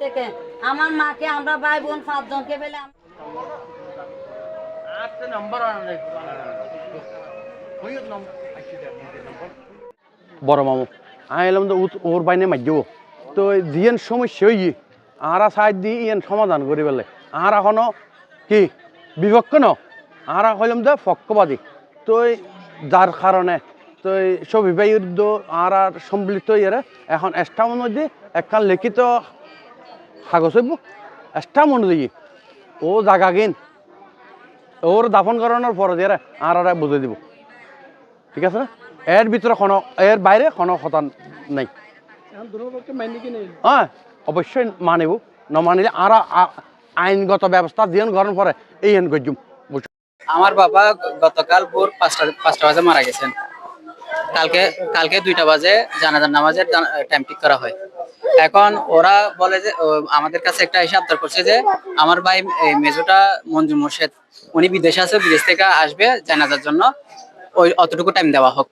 থেকে আমার মাকে আমরা ভাই বোন পাঁচজনকে পেলে আম- বড় মামু আমি এলাম তো ওর বাইনে মাইব তো যিয়েন সমস্যা হই আরা সাইড দি ইয়েন সমাধান করি পেলে আর এখনও কি? বিপক্ষ ন? আর হইলাম যে পক্ষবাদী তো যার কারণে তো এই সব আর আর সম্মিলিত ইয়ে এখন একখান লিখিত হইব। ও জাগা কিন ওর দাফন করানোর পরে দিয়ে আর আর বুঝে দিব। ঠিক আছে না? এর ভিতরে কোনো এর বাইরে কোনো কথা নাই। হ্যাঁ অবশ্যই মানিব। নমানিলে আর আ- আইনগত ব্যবস্থা দিয়ে গ্রহণ করে এই এন গজ্জুম। আমার বাবা গতকাল ভোর পাঁচটা পাঁচটা বাজে মারা গেছেন। কালকে কালকে দুইটা বাজে, জানাজার নামাজের টাইম ঠিক করা হয়। এখন ওরা বলে যে আমাদের কাছে একটা এসে আবদার করছে যে, আমার ভাই মেজোটা মঞ্জুর মোর্শেদ, উনি বিদেশে আছে, বিদেশ থেকে আসবে জানাজার জন্য। ওই অতটুকু টাইম দেওয়া হোক।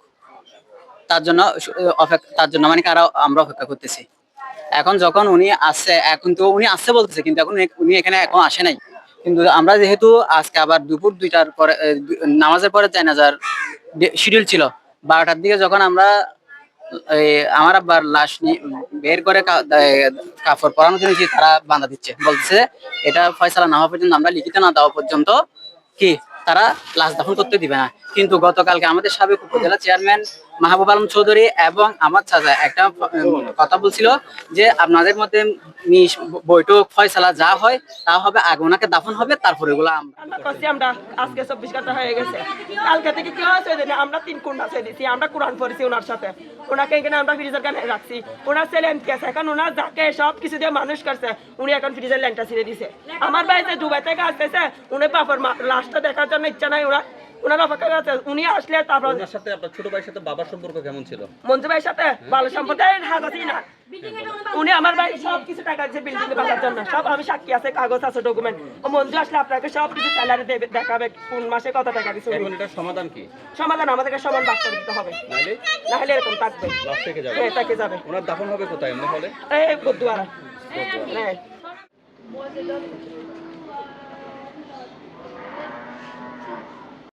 তার জন্য অপেক্ষা, তার জন্য মানে কারা, আমরা অপেক্ষা করতেছি। এখন যখন উনি আসছে এখন তো উনি আসছে বলতেছে, কিন্তু এখন উনি এখানে এখন আসে নাই। কিন্তু আমরা যেহেতু আজকে আবার দুপুর দুইটার পরে নামাজের পরে জানাজার শিডিউল ছিল বারোটার দিকে যখন আমরা আমার আব্বার লাশ বের করে কাপড় পরানো জন্য তারা বাঁধা দিচ্ছে। বলছে এটা ফয়সালা না হওয়া পর্যন্ত আমরা লিখিত না দেওয়া পর্যন্ত কি তারা লাশ দাফন করতে দিবে না? কিন্তু গতকালকে আমাদের সাবেক উপজেলা চেয়ারম্যান মাহবুব আলম চৌধুরী এবং আমার চাচা একটা কথা বলছিল যে আপনাদের মধ্যে বৈঠক ফয়সালা যা হয় তা হবে, আগে ওনাকে দাফন হবে, তারপরে এগুলো আমরা আজকে চব্বিশ ঘণ্টা হয়ে গেছে। কালকে থেকে কি জানি আমরা তিন কুন্ডা আমরা কোরআন পড়েছি ওনার সাথে। ওনাকে এখানে আমরা ফ্রিজের কানে রাখছি। ওনার ছেলে আছে, এখন ওনার যাকে সব কিছু দিয়ে মানুষ করছে, উনি এখন ফ্রিজের ল্যাংটা ছিঁড়ে দিছে। আমার বাড়িতে দুবাই থেকে আসতেছে, উনি বাপর লাশটা দেখার জন্য ইচ্ছা নাই, ওরা ওনার অপেক্ষা করছে উনি আসলে তারপর ওনার সাথে আপনার ছোট ভাইয়ের সাথে বাবার সম্পর্ক কেমন ছিল? মঞ্জু ভাইয়ের সাথে ভালো সম্প্রদায়ের হাত আছি না। উনি আমার ভাই সব কিছু টাকা দিচ্ছে বিল্ডিং বানার জন্য। সব আমি সাক্ষী আছে কাগজ আছে ডকুমেন্ট ও মঞ্জু আসলে আপনাকে সব কিছু স্যালারি দেবে দেখাবে কোন মাসে কত টাকা দিচ্ছে এখন এটার সমাধান কি? সমাধান আমাদেরকে সমান বাদ করে দিতে হবে। নাহলে? নাহলে এরকম থাকবে। লাশ থেকে যাবে। হ্যাঁ তাকে যাবে। ওনার দাফন হবে কোথায়? এমনি হলে? এই বদুয়ারা। হ্যাঁ।